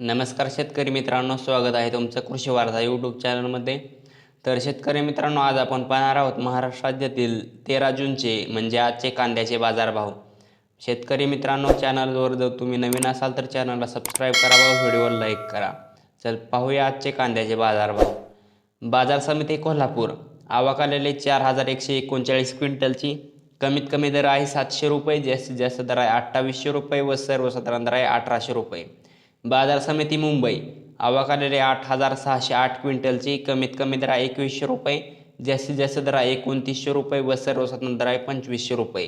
नमस्कार शेतकरी मित्रांनो स्वागत आहे तुमचं कृषी वार्ता यूट्यूब चॅनलमध्ये तर शेतकरी मित्रांनो आज आपण पाहणार आहोत महाराष्ट्र राज्यातील तेरा जूनचे म्हणजे आजचे कांद्याचे बाजारभाव. शेतकरी मित्रांनो चॅनलवर जर तुम्ही नवीन असाल तर चॅनलला सबस्क्राईब करा व व्हिडिओला लाईक करा. चल पाहूया आजचे कांद्याचे बाजारभाव. बाजार समिती कोल्हापूर. आवक आलेले चार हजार एकशे एकोणचाळीस क्विंटलची. कमीत कमी दर आहे सातशे रुपये जास्तीत जास्त दर आहे अठ्ठावीसशे रुपये व सर्वसाधारण दर आहे अठराशे रुपये. बाजार समिती मुंबई. आवक आठ हजार सहाशे आठ क्विंटलची कमीत कमी दरा एकवीसशे रुपये जास्तीत जास्त दर आहे एकोणतीसशे रुपये व सर्वसाधारण दर आहे पंचवीसशे रुपये.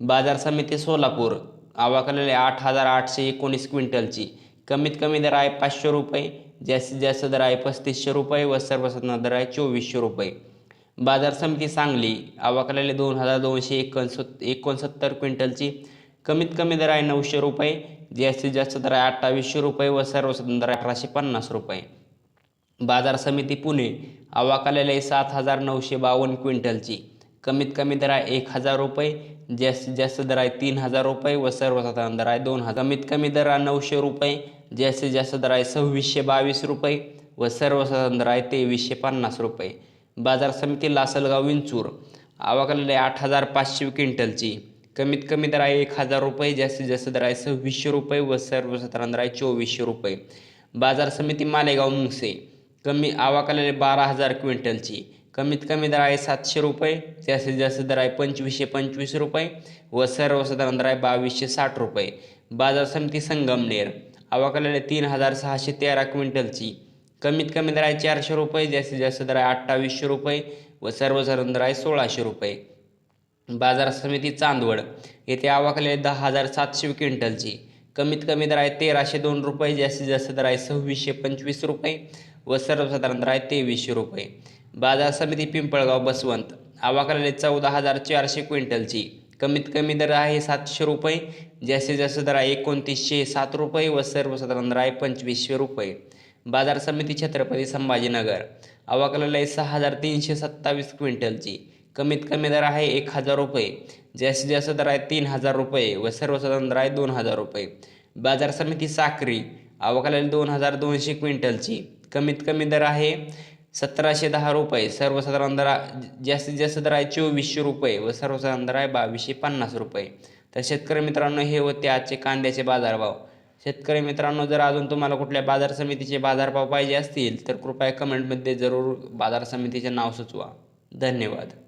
बाजार समिती सोलापूर. आवक आलेले आठ हजार आठशे एकोणीस क्विंटलची कमीत कमी दर आहे पाचशे रुपये जास्तीत जास्त दर आहे पस्तीसशे रुपये व सर्वसाधारण दर आहे चोवीसशे रुपये. बाजार समिती सांगली. आवक दोन हजार दोनशे एकोणसत् एकोणसत्तर क्विंटलची कमीत कमी दर आहे नऊशे रुपये जास्तीत जास्त दर आहे अठ्ठावीसशे रुपये व सर्वसाधारण दर अठराशे पन्नास रुपये. बाजार समिती पुणे आवक आहे सात हजार नऊशे बावन्न क्विंटलची. कमीत कमी दर आहे एक हजार रुपये जास्तीत जास्त दर आहे तीन हजार रुपये व सर्वसाधारण दर आहे दोन हजार. कमीत कमी दर आहे नऊशे रुपये जास्तीत जास्त दर आहे सव्वीसशे बावीस रुपये व सर्वसाधारण दर आहे तेवीसशे पन्नास रुपये. बाजार समिती लासलगाव विंचूर आवक आहे आठ हजार पाचशे क्विंटलची. कमीत कमी दर आहे एक हजार रुपये जास्तीत जास्त दर आहे सव्वीसशे रुपये व सर्वसाधारण दर आहे चोवीसशे रुपये. बाजार समिती मालेगाव मुंगसे. कमी आवक आलेले बारा हजार क्विंटलची. कमीत कमी दर आहे सातशे रुपये जास्तीत जास्त दर आहे पंचवीसशे पंचवीस रुपये व सर्वसाधारण दर आहे बावीसशे साठ रुपये. बाजार समिती संगमनेर आवक आलेले तीन हजार सहाशे तेरा क्विंटलची. कमीत कमी दर आहे चारशे रुपये जास्तीत जास्त दर आहे अठ्ठावीसशे रुपये व सर्वसाधारण दर आहे सोळाशे रुपये. बाजार समिती चांदवड येथे आवाकले दहा हजार सातशे क्विंटलची. कमीत कमी दर आहे तेराशे दोन रुपये जास्तीत जास्त दर आहे सव्वीसशे पंचवीस रुपये व सर्वसाधारण दर आहे तेवीसशे रुपये. बाजार समिती पिंपळगाव बसवंत आवकलेले चौदा हजार चारशे क्विंटलची. कमीत कमी दर आहे सातशे रुपये जास्तीत जास्त दर आहे एकोणतीसशे सात रुपये व सर्वसाधारण दर आहे पंचवीसशे रुपये. बाजार समिती छत्रपती संभाजीनगर आवकलेले सहा हजार तीनशे सत्तावीस क्विंटलची. कमीत कमी दर आहे एक हजार रुपये. जास्तीत जास्त दर आहे तीन हजार रुपये व सर्वसाधारण दर आहे दोन हजार रुपये. बाजार समिती साखरी आवकालेले दोन हजार दोनशे क्विंटलची. कमीत कमी दर आहे सतराशे दहा रुपये. सर्वसाधारण दर जास्तीत जास्त दर आहे चोवीसशे रुपये व सर्वसाधारण दर आहे बावीसशे पन्नास रुपये. तर शेतकरी मित्रांनो हे होते आजचे कांद्याचे बाजारभाव. शेतकरी मित्रांनो जर अजून तुम्हाला कुठल्या बाजार समितीचे बाजारभाव पाहिजे असतील तर कृपया कमेंटमध्ये जरूर बाजार समितीचे नाव सुचवा. धन्यवाद.